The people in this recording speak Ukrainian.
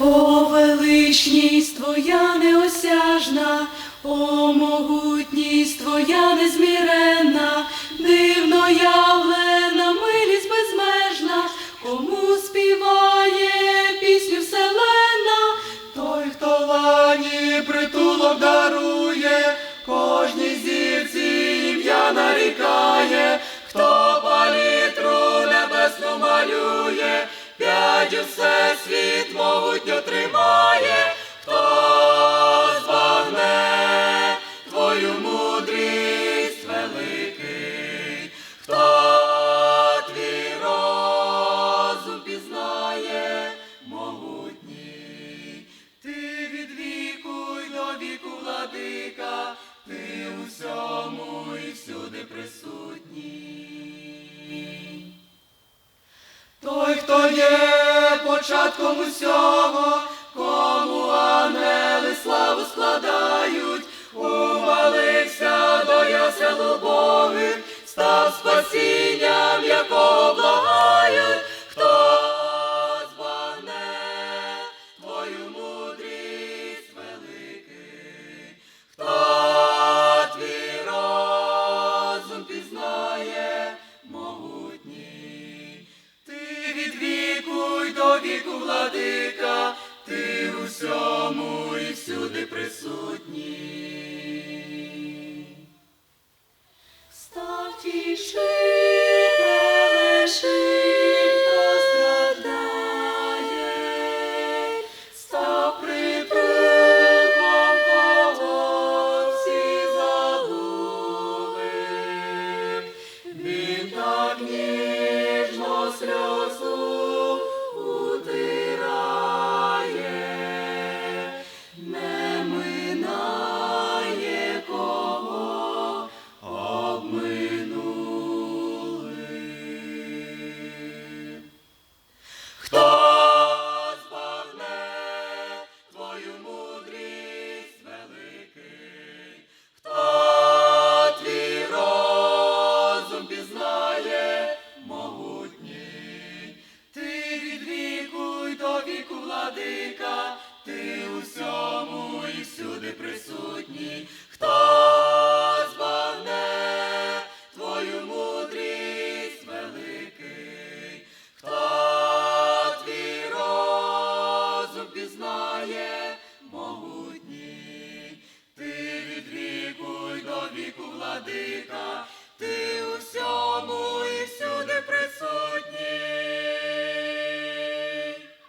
О, величність твоя неосяжна, о, могутність твоя незміренна, дивно явлена, милість безмежна, кому співає пісню вселена, той, хто лані притулок дарує, кожній зірці ім'я нарікає, хто палітру небесну малює, п'ять усе владика, ти у всьому і всюди присутній. Той, хто є початком усього, кому ангели славу складають, увалився до ясел убогих, віку владика, ти усьому і всюди присутній, хто збагне твою мудрість великий, хто твій розум пізнає могутній, ти від віку й до віку владика, ти